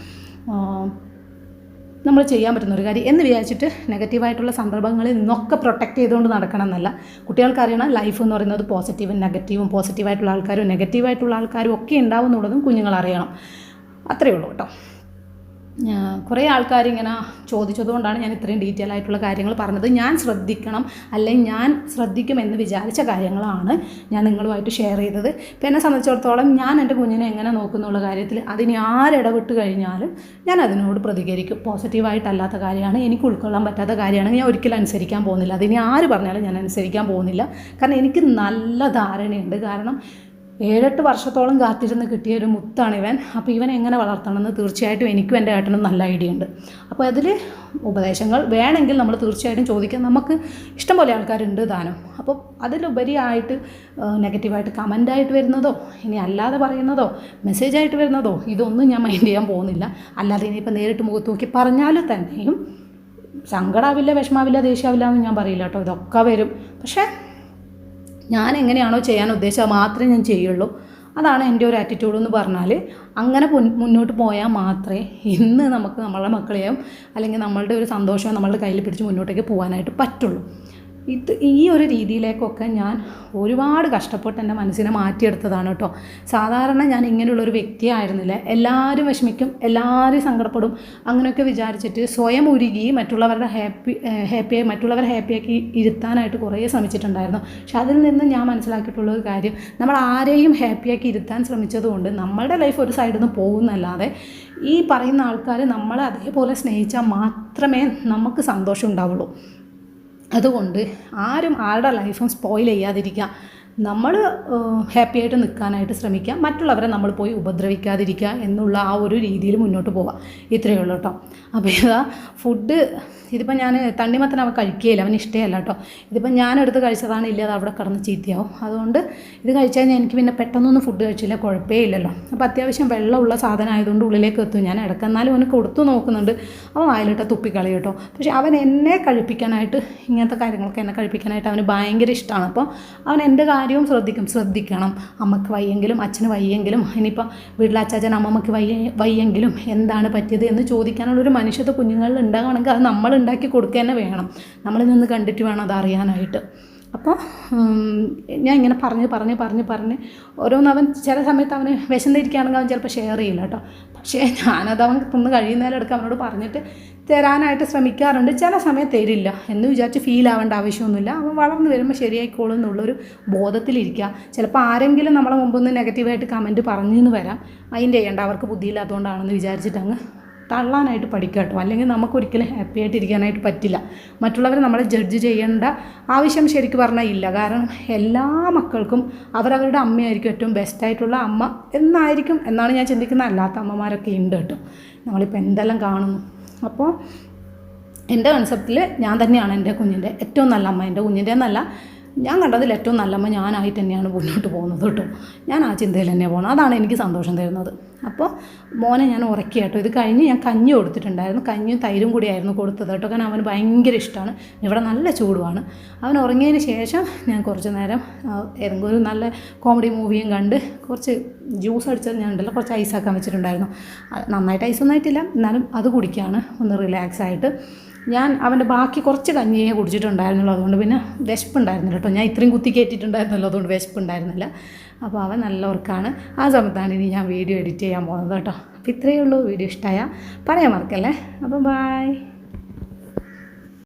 നമ്മൾ ചെയ്യാൻ പറ്റുന്ന ഒരു കാര്യം എന്ന് വിചാരിച്ചിട്ട് നെഗറ്റീവായിട്ടുള്ള സന്ദർഭങ്ങളിൽ നിന്നൊക്കെ പ്രൊട്ടക്റ്റ് ചെയ്തുകൊണ്ട് നടക്കണം എന്നല്ല. കുട്ടികൾക്കറിയണം ലൈഫ് എന്ന് പറയുന്നത് പോസിറ്റീവും നെഗറ്റീവും പോസിറ്റീവായിട്ടുള്ള ആൾക്കാരും നെഗറ്റീവായിട്ടുള്ള ആൾക്കാരും ഒക്കെ ഉണ്ടാവും എന്നുള്ളതും കുഞ്ഞുങ്ങൾ അറിയണം. അത്രയേ ഉള്ളൂ കേട്ടോ. കുറേ ആൾക്കാർ ഇങ്ങനെ ചോദിച്ചതുകൊണ്ടാണ് ഞാൻ ഇത്രയും ഡീറ്റെയിൽ ആയിട്ടുള്ള കാര്യങ്ങൾ പറഞ്ഞത്. ഞാൻ ശ്രദ്ധിക്കണം അല്ലെങ്കിൽ ഞാൻ ശ്രദ്ധിക്കുമെന്ന് വിചാരിച്ച കാര്യങ്ങളാണ് ഞാൻ നിങ്ങളുമായിട്ട് ഷെയർ ചെയ്തത്. ഇപ്പം എന്നെ സംബന്ധിച്ചിടത്തോളം ഞാൻ എന്റെ കുഞ്ഞിനെ എങ്ങനെ നോക്കുന്നുള്ള കാര്യത്തിൽ അതിന് ആരിടപെട്ട് കഴിഞ്ഞാലും ഞാൻ അതിനോട് പ്രതികരിക്കും. പോസിറ്റീവായിട്ടല്ലാത്ത കാര്യമാണ് എനിക്ക് ഉൾക്കൊള്ളാൻ പറ്റാത്ത കാര്യമാണ് ഞാൻ ഒരിക്കലും അനുസരിക്കാൻ പോകുന്നില്ല. അതിന് ആര് പറഞ്ഞാലും ഞാൻ അനുസരിക്കാൻ പോകുന്നില്ല. കാരണം എനിക്ക് നല്ല ധാരണയുണ്ട്. കാരണം ഏഴെട്ട് വർഷത്തോളം കാത്തിരുന്ന് കിട്ടിയ ഒരു മുത്താണ് ഇവൻ. അപ്പോൾ ഇവൻ എങ്ങനെ വളർത്തണമെന്ന് തീർച്ചയായിട്ടും എനിക്കും എന്റെ ഏട്ടനും നല്ല ഐഡിയ ഉണ്ട്. അപ്പോൾ അതിൽ ഉപദേശങ്ങൾ വേണമെങ്കിൽ നമ്മൾ തീർച്ചയായിട്ടും ചോദിക്കാം. നമുക്ക് ഇഷ്ടംപോലെ ആൾക്കാരുണ്ട് താനും. അപ്പോൾ അതിലുപരിയായിട്ട് നെഗറ്റീവായിട്ട് കമന്റായിട്ട് വരുന്നതോ ഇനി അല്ലാതെ പറയുന്നതോ മെസ്സേജായിട്ട് വരുന്നതോ ഇതൊന്നും ഞാൻ മൈൻഡ് ചെയ്യാൻ പോകുന്നില്ല. അല്ലാതെ ഇനിയിപ്പോൾ നേരിട്ട് മുഖത്ത് നോക്കി പറഞ്ഞാൽ തന്നെയും സങ്കടാവില്ല വിഷമാവില്ല ദേഷ്യാവില്ല എന്ന് ഞാൻ പറയില്ല കേട്ടോ. ഇതൊക്കെ വരും. പക്ഷേ ഞാൻ എങ്ങനെയാണോ ചെയ്യാൻ ഉദ്ദേശിച്ചത് മാത്രമേ ഞാൻ ചെയ്യുള്ളൂ. അതാണ് എന്റെ ഒരു ആറ്റിറ്റ്യൂഡ് എന്ന് പറഞ്ഞാൽ അങ്ങനെ മുന്നോട്ട് പോയാൽ മാത്രമേ ഇന്ന് നമുക്ക് നമ്മളുടെ മക്കളെയും അല്ലെങ്കിൽ നമ്മളുടെ ഒരു സന്തോഷം നമ്മളുടെ കയ്യിൽ പിടിച്ച് മുന്നോട്ടേക്ക് പോകാനായിട്ട് പറ്റുള്ളൂ. ഇത് ഈ ഒരു രീതിയിലേക്കൊക്കെ ഞാൻ ഒരുപാട് കഷ്ടപ്പെട്ട് എന്റെ മനസ്സിനെ മാറ്റിയെടുത്തതാണ് കേട്ടോ. സാധാരണ ഞാൻ ഇങ്ങനെയുള്ളൊരു വ്യക്തിയായിരുന്നില്ല എല്ലാവരും വിഷമിക്കും എല്ലാവരും സങ്കടപ്പെടും. അങ്ങനെയൊക്കെ വിചാരിച്ചിട്ട് സ്വയം ഉരുകി മറ്റുള്ളവരുടെ ഹാപ്പി ഹാപ്പിയായി മറ്റുള്ളവരെ ഹാപ്പിയാക്കി ഇരുത്താനായിട്ട് കുറേ ശ്രമിച്ചിട്ടുണ്ടായിരുന്നു. പക്ഷെ അതിൽ നിന്ന് ഞാൻ മനസ്സിലാക്കിയിട്ടുള്ള ഒരു കാര്യം നമ്മൾ ആരെയും ഹാപ്പിയാക്കി ഇരുത്താൻ ശ്രമിച്ചതുകൊണ്ട് നമ്മളുടെ ലൈഫ് ഒരു സൈഡിൽ നിന്ന് പോകുന്നല്ലാതെ ഈ പറയുന്ന ആൾക്കാർ നമ്മളെ അതേപോലെ സ്നേഹിച്ചാൽ മാത്രമേ നമുക്ക് സന്തോഷം ഉണ്ടാവുള്ളൂ. അതുകൊണ്ട് ആരും ആരുടെ ലൈഫും സ്പോയിൽ ചെയ്യാതിരിക്കുക. നമ്മൾ ഹാപ്പി ആയിട്ട് നിൽക്കാനായിട്ട് ശ്രമിക്കുക മറ്റുള്ളവരെ നമ്മൾ പോയി ഉപദ്രവിക്കാതിരിക്കുക എന്നുള്ള ആ ഒരു രീതിയിൽ മുന്നോട്ട് പോവുക ഇത്രയേ ഉള്ളൂ കേട്ടോ. അപ്പോൾ ഇതാ ഫുഡ് ഇതിപ്പോൾ ഞാൻ തണ്ണിമത്തൻ അവൻ കഴിക്കുകയില്ല അവൻ ഇഷ്ടമല്ല കേട്ടോ. ഇതിപ്പോൾ ഞാനെടുത്ത് കഴിച്ചതാണ് ഇല്ല അത് അവിടെ കിടന്ന് ചീത്തയാവും. അതുകൊണ്ട് ഇത് കഴിച്ചു കഴിഞ്ഞാൽ എനിക്ക് പിന്നെ പെട്ടെന്നൊന്നും ഫുഡ് കഴിച്ചില്ല കുഴപ്പമേ ഇല്ലല്ലോ. അപ്പോൾ അത്യാവശ്യം വെള്ളമുള്ള സാധനം ആയതുകൊണ്ട് ഉള്ളിലേക്ക് എത്തും. ഞാൻ ഇടയ്ക്ക് എന്നാലും അവന് കൊടുത്തു നോക്കുന്നുണ്ട്. അവൻ വായിലിട്ട തുപ്പിക്കളി കേട്ടോ. പക്ഷേ അവൻ എന്നെ കഴിപ്പിക്കാനായിട്ട് ഇങ്ങനത്തെ കാര്യങ്ങളൊക്കെ എന്നെ കഴിപ്പിക്കാനായിട്ട് അവന് ഭയങ്കര ഇഷ്ടമാണ് അപ്പോൾ അവൻ എന്റെ കാര്യവും ശ്രദ്ധിക്കും ശ്രദ്ധിക്കണം. അമ്മയ്ക്ക് വയ്യെങ്കിലും അച്ഛന് വയ്യെങ്കിലും ഇനിയിപ്പോൾ വീട്ടിലെ അച്ചാച്ചൻ അമ്മമ്മക്ക് വയ്യ വയ്യെങ്കിലും എന്താണ് പറ്റിയത് എന്ന് ചോദിക്കാനുള്ള ഒരു മനുഷ്യത്വ കുഞ്ഞുങ്ങളിൽ ഉണ്ടാകണമെങ്കിൽ അത് നമ്മൾ ഉണ്ടാക്കി കൊടുക്കുക തന്നെ വേണം. നമ്മളിൽ നിന്ന് കണ്ടിട്ട് വേണം അത് അറിയാനായിട്ട്. അപ്പോൾ ഞാൻ ഇങ്ങനെ പറഞ്ഞ് പറഞ്ഞ് പറഞ്ഞ് പറഞ്ഞ് ഓരോന്ന് അവൻ ചില സമയത്ത് അവന് വിശന്നിരിക്കുകയാണെങ്കിൽ അവൻ ചിലപ്പോൾ ഷെയർ ചെയ്യില്ല കേട്ടോ. പക്ഷേ ഞാനത് അവൻ തിന്ന് കഴിയുന്നതിലെടുക്ക് അവനോട് പറഞ്ഞിട്ട് തരാനായിട്ട് ശ്രമിക്കാറുണ്ട്. ചില സമയത്ത് തരില്ല. എന്ന് വിചാരിച്ച് ഫീൽ ആവേണ്ട ആവശ്യമൊന്നുമില്ല. അവൻ വളർന്നു വരുമ്പോൾ ശരിയായിക്കോളും എന്നുള്ളൊരു ബോധത്തിലിരിക്കുക. ചിലപ്പോൾ ആരെങ്കിലും നമ്മളെ മുമ്പൊന്ന് നെഗറ്റീവായിട്ട് കമന്റ് പറഞ്ഞെന്ന് വരാം. അതിന്റെ ചെയ്യേണ്ട. അവർക്ക് ബുദ്ധിയില്ലാത്തതുകൊണ്ടാണെന്ന് വിചാരിച്ചിട്ട് അങ്ങ് തള്ളാനായിട്ട് പഠിക്കുക കേട്ടോ. അല്ലെങ്കിൽ നമുക്കൊരിക്കലും ഹാപ്പി ആയിട്ട് ഇരിക്കാനായിട്ട് പറ്റില്ല. മറ്റുള്ളവർ നമ്മളെ ജഡ്ജ് ചെയ്യേണ്ട ആവശ്യം ശരിക്കും പറഞ്ഞാൽ ഇല്ല. കാരണം എല്ലാ മക്കൾക്കും അവരവരുടെ അമ്മയായിരിക്കും ഏറ്റവും ബെസ്റ്റായിട്ടുള്ള അമ്മ എന്നായിരിക്കും എന്നാണ് ഞാൻ ചിന്തിക്കുന്നത്. അല്ലാത്ത അമ്മമാരൊക്കെ ഉണ്ട് കേട്ടോ. നമ്മളിപ്പോൾ എന്തെല്ലാം കാണുന്നു? അപ്പോൾ എന്റെ കൺസെപ്റ്റിൽ ഞാൻ തന്നെയാണ് എന്റെ കുഞ്ഞിന്റെ ഏറ്റവും നല്ല അമ്മ എന്റെ കുഞ്ഞിന്റെ എന്നല്ല ഞാൻ കണ്ടതിൽ ഏറ്റവും നല്ലമ്മ ഞാനായിട്ട് തന്നെയാണ് മുന്നോട്ട് പോകുന്നത് കേട്ടോ. ഞാൻ ആ ചിന്തയിൽ തന്നെ പോകണം അതാണ് എനിക്ക് സന്തോഷം തരുന്നത്. അപ്പോൾ മോനെ ഞാൻ ഉറക്കി കേട്ടോ. ഇത് കഴിഞ്ഞ് ഞാൻ കഞ്ഞി കൊടുത്തിട്ടുണ്ടായിരുന്നു. കഞ്ഞിയും തൈരും കൂടി ആയിരുന്നു കൊടുത്തത് കേട്ടോ. കാരണം അവന് ഭയങ്കര ഇഷ്ടമാണ്. ഇവിടെ നല്ല ചൂടുമാണ്. അവൻ ഉറങ്ങിയതിന് ശേഷം ഞാൻ കുറച്ച് നേരം ഏതെങ്കിലും ഒരു നല്ല കോമഡി മൂവിയും കണ്ട് കുറച്ച് ജ്യൂസ് അടിച്ചത് ഞാൻ ഉണ്ടല്ലോ. കുറച്ച് ഐസാക്കാൻ വെച്ചിട്ടുണ്ടായിരുന്നു. നന്നായിട്ട് ഐസൊന്നും ആയിട്ടില്ല. എന്നാലും അത് കുടിക്കുകയാണ് ഒന്ന് റിലാക്സ് ആയിട്ട്. ഞാൻ അവന്റെ ബാക്കി കുറച്ച് കഞ്ഞിയേ കുടിച്ചിട്ടുണ്ടായിരുന്നുള്ളൂ. അതുകൊണ്ട് പിന്നെ വിശപ്പുണ്ടായിരുന്നില്ല കേട്ടോ. ഞാൻ ഇത്രയും കുത്തി കയറ്റിയിട്ടുണ്ടായിരുന്നല്ലോ. അതുകൊണ്ട് വിശപ്പുണ്ടായിരുന്നില്ല. അപ്പോൾ അവൻ നല്ല ഉറക്കാണ്. ആ സമയത്താണ് ഇനി ഞാൻ വീഡിയോ എഡിറ്റ് ചെയ്യാൻ പോകുന്നത് കേട്ടോ. അപ്പോൾ ഇത്രയേ ഉള്ളൂ. വീഡിയോ ഇഷ്ടമായ പറയാൻ മറക്കല്ലേ. അപ്പോൾ ബായ്